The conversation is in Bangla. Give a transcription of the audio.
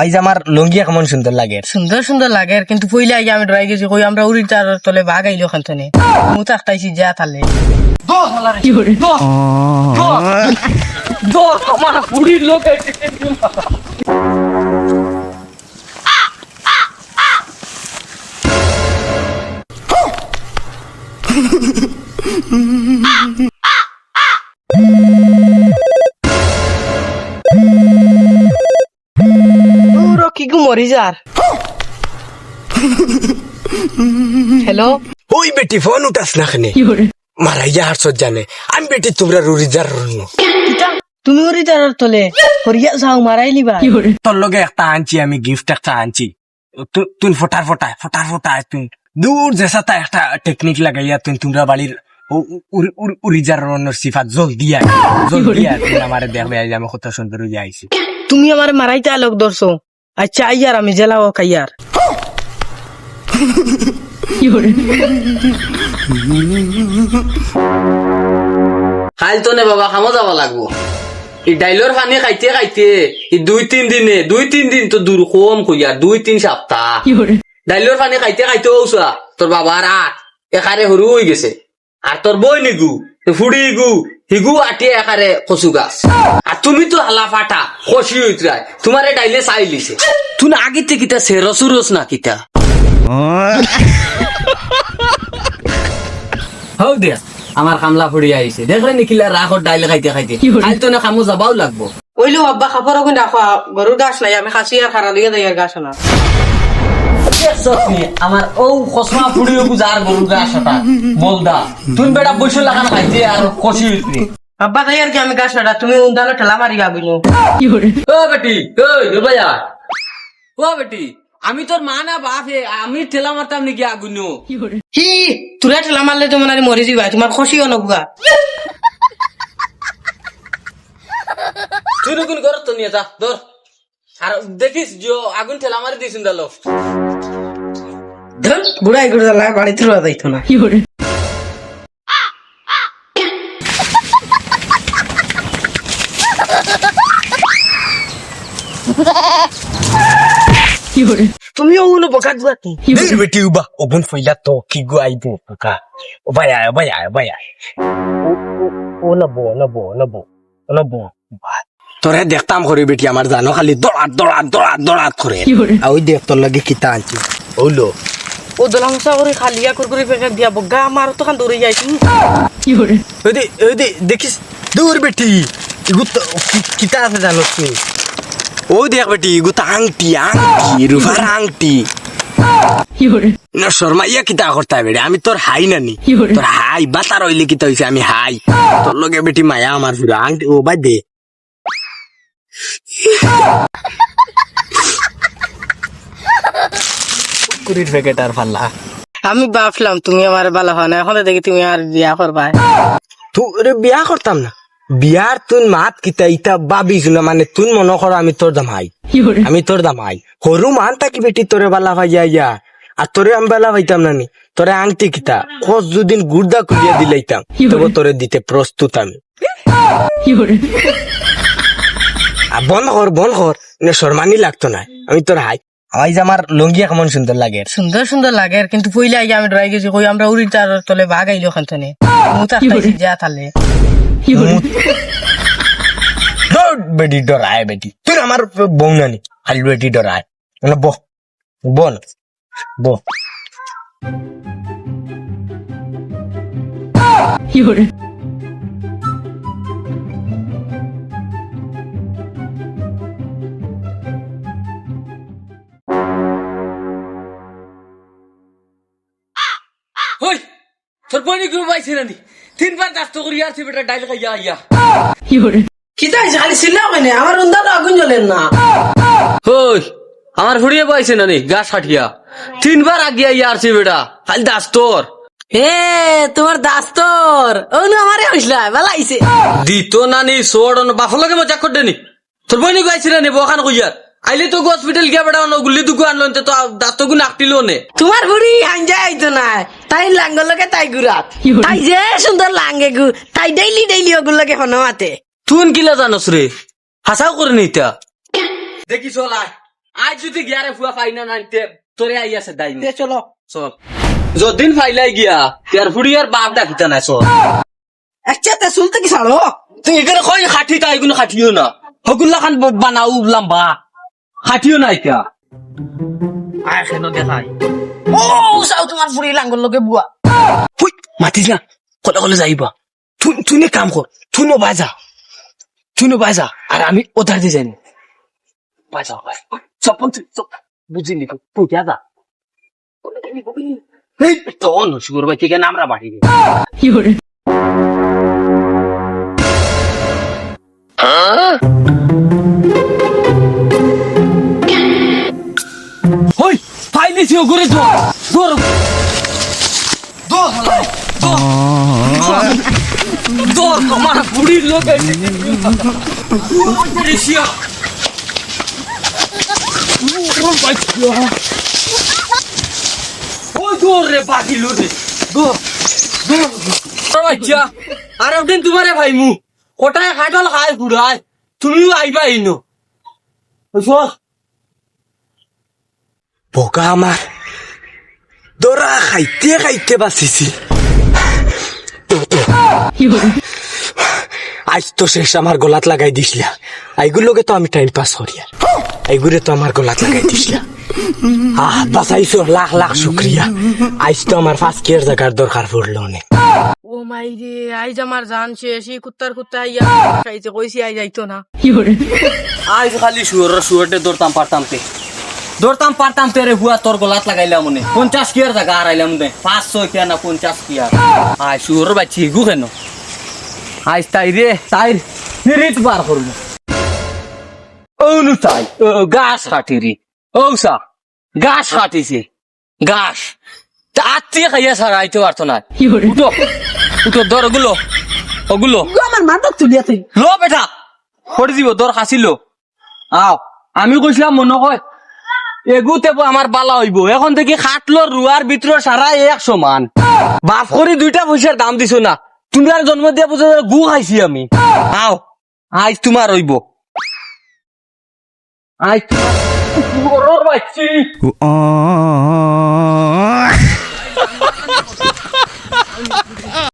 আজ আমার লঙ্গিয়া কেমন সুন্দর লাগে। সুন্দর সুন্দর লাগে কিন্তু পইলে আগে আমি ডরাই গেছি কই আমরা উড়ি তার তলে বাঘ আইলো খান তনে। মু তাকতাইছি যা তালে। আমার বুড়ির লোক পুরো কি গু মরি যার। হ্যালো ওই বেটি ফোন উঠাস না খানে মারা ইয়া হার জানে আমি বেটি তোমরা রুরি যার তুমি তার তলে হরিয়া যাও মারাই লিবা তোর লগে একটা আনছি আমি গিফট একটা আনছি। তুই ফটার ফটায় ফটার ফটায় তুই দূর একটা টেকনিক লাগাইয়া তুই তোমরা বাড়ির উ- উ- উ- উড়িজার রনের সিফাত জলদি আয়। জলদি আয় তুই আমারে দেখবে আমি কত সুন্দর তুমি আমার মারাইতে আলোক ধরছো। আচ্ছা আইয়ার, আমি জেলাও কাইয়ার। খাইল তো নে বাবা, খামো যাব লাগবো। এই ডাইলর পানি খাইতে খাইতে, এই দুই তিন দিনে, দুই তিন দিন তো দূর কম কইয়া, দুই তিন সপ্তাহ। ডাইলর পানি খাইতে খাইতে ওসা তোর বাবার আট এখারে সরু হয়ে গেছে। আর তোর বই নিগু ফুড়ি গু। হিগু আটিয়ে এখারে কচু গাছ। আর তুমি তো হালা ফাটা খসি হইতরাই তোমার ডাইলে চাই লিছে। তুই না আগিতে কিতা সেরস উরস না কিতা। হও দিয়া আমার কামলা ফুড়ি আইছে দেখলে নিখিলা রাখর ডাইলে খাইতে খাইতে। খাইতে তো না খামো যাবাও লাগবো। ওইলো আব্বা রাখা গরুর গাছ নাই আমি খাসি আর খারা দিয়ে দেয় গাছ না আমার ও খসমা ফুড়ি গুজার গরু গাছটা বলদা তুই বেটা বসে লাগান খাইতে আর হইতে আব্বা তাই আর কি আমি গাছ না তুমি উন্দানো ঠেলা মারি গাবিনো ও বেটি ও ভাইয়া ও বেটি আমি তোর মা না বাপ হে, আমি ঠেলা মারতাম নাকি আগুনো হি তুরা ঠেলা মারলে তো মনে মরি যাবা তোমার খুশি অনুগা তুই নকুন কর নিয়ে যা ধর। আর দেখিস যে আগুন ঠেলা মারি দিস দালো ধর বুড়াই করে দিলা বাড়ি তুরা যাইতো না। বকাত বাতি দেই বেটি উবা ওবন ফইলা তো কি গো আইবো কাকা ও ভাই আয় ভাই আয় ভাই আয় ও নবো নবো নবো নবো তোরে দেখতাম করে বেটি আমার জানো খালি দৌড়াত দৌড়াত দৌড়াত দৌড়াত করে। আর ওই দেখ তোর লাগে কিতা আনছি? ওলো ও দলা মশা করে খালিয়া কুরকুরি প্যাকেট দিয়া বগা আমার তো খান দৌড়ে যাইছি ওই দে দেখিস দূর বেটি ইগু কিতা আছে জানো তুই ও দেখ বেটি ইগু তো আংটি আংটি রুফার আংটি না শর্মা ইয়া কিতা করতে আমি তোর হাই নানি তোর হাই বাতার হইলে কিতা হইছে আমি হাই তোর লগে বেটি মায়া আমার পুরো আংটি ও বাদ দে কুড়ির প্যাকেট আর ফাল্লা। আমি ভাবলাম তুমি আমার ভালো হয় না এখন দেখি তুমি আর বিয়া করবা তুই বিয়া করতাম না। বিয়ার তুন মাত কিতা ইতা ভাবিস না মানে তুন মনে কর আমি তোর দামাই। আমি তোর দামাই। সরু মান থাকি বেটি তোরে বালা ভাইয়া ইয়া আর তোরে আমি বালা ভাইতাম না নি। তোরে আংটি কিতা কস দুদিন গুর্দা খুলিয়া দিলাইতাম। তবে তোরে দিতে প্রস্তুত আমি। আর বন্ধ কর বন্ধ কর না শর্মানি লাগতো না। আমি তোর হাই আজ আমার লঙ্গিয়া কেমন সুন্দর লাগে। সুন্দর সুন্দর লাগে কিন্তু পইলে আগে আমি ডরাই গেছি কই আমরা উড়ি তার তলে বাঘ আইলো খান তনে মু তাকতাইছি যা তালে। বেটি ডরায় বেটি। তুই আমার বউ নানি খালি বেটি ডরায়। মানে বহ বল বহ। হই তোর বনি কেউ পাইছে নানি? তিনবার দাস্ত করি আর তুই বেটা ডাইল খাইয়া আইয়া। কি তাই খালি সিল্লা কেনে আমার উন্দানো আগুন জ্বলেন না। হই আমার ফুড়িয়ে পাইছে নানি গাছ ফাটিয়া তিনবার আগিয়া ইয়া আর তুই বেটা খালি দাস্তর। এ তোমার দাস্তর। ও না আমারে হইসলা বালাইছে দিত নানি সোড় বাফলকে মজা করে দেনি। তোর বনি গাইছে নানি বখান কইয়ার আইলে তো হসপিটাল গিয়া অন্য গুলি দুকু আনলো তো দাস্ত গুণ আঁকটিলো নে। তোমার বুড়ি আঞ্জা আইতো না। তাই লাঙ্গল লগে তাই গুরাত তাই যে সুন্দর লাঙ্গে গু তাই ডেইলি ডেইলি ওগুলো লগে হনমাতে তুন কিলা জানোস রে হাসাও করে নিতা দেখি চলাই আজ যদি গিয়ারে ফুয়া পাই না নাইতে তোরে আই আছে দাই তে চলো। চল। যদিন ফাইলাই গিয়া তের ফুড়িয়ার বাপ ডাকিতা নাই চল। আচ্ছা তে চলতে কি ছাড়ো তুই এখানে কই খাটি তাই কোনো খাটিও না। হগুল্লা খান বানাও লম্বা খাটিও নাই আয় কেন দেখাই ও চাও তোমার ফুরি লাঙ্গল লগে বুয়া হুই মাতিস না কলে কলে যাইবা তুই তুই নে কাম কর তুই নো বাজা তুই নো বাজা আর আমি ওধার দিয়ে যাই বাজা তুই চপ বুঝিনি তো পুটিয়া যা এই তো নসুর ভাই থেকে নামরা বাড়ি ফাইলিছি ওগুরে দৌড় দৌড় দৌড় দৌড় দৌড় আমার বুড়ির লোক এসিয়া ওই দৌড় রে বাকি লোক রে দৌড় দৌড় বাচ্চা, আর একদিন তোমারে ভাই মু কোটায় খাইটাল খাই ঘুরায়? তুমিও আইবা ইনো বোকা আমার দরা খাইতে খাইতে বাঁচিছি আজ তো শেষ আমার গলাত লাগাই দিছিলা আইগুলোকে তো আমি টাইম পাস করি আইগুরে তো আমার গলাত লাগাই দিছিলা আহ বাঁচাইছো লাখ লাখ শুক্রিয়া আজ তো আমার ফার্স্ট ইয়ার জায়গার দরকার পড়ল অনেক ও মাই রে আইজ আমার জান শেষ এই কুত্তার কুত্তা ইয়া খাইছে কইছি আই যাইতো না আজ খালি শুয়োর শুয়োরটে দৌড়তাম পারতাম তে দৌড়তাম পারতাম তে রে হুয়া তোর গলাত লাগাইলাম মনে পঞ্চাশ কিয়ার জায়গা হারাইলাম মনে পাঁচশো কিয়া না পঞ্চাশ কিয়ার? আজ শুয়োর বাচ্চি গু কেন? আজ তাই রে তাই রিট বার করব ও নু তাই। গাছ কাটি রে। ও সা গাছ কাটিছে গাছ। তা আত্মীয় খাইয়া সারা আইতে পারতো না। উঠো উঠো দর ওগুলো। ওগুলো। আমার মাথা তুলিয়া তুই। লো বেটা। করে দিব তোর হাসিল আও আমি কইছিলাম মনে হয়। এগুতে আমার বালা হইব। এখন থেকে খাটলো রুয়ার ভিতর সারা এক সমান বাপ করে দুইটা পয়সার দাম দিছো না। তুমি আর জন্ম দিয়া বুঝে গু খাইছি আমি। আও আজ তোমার হইব। আজ বাচ্চি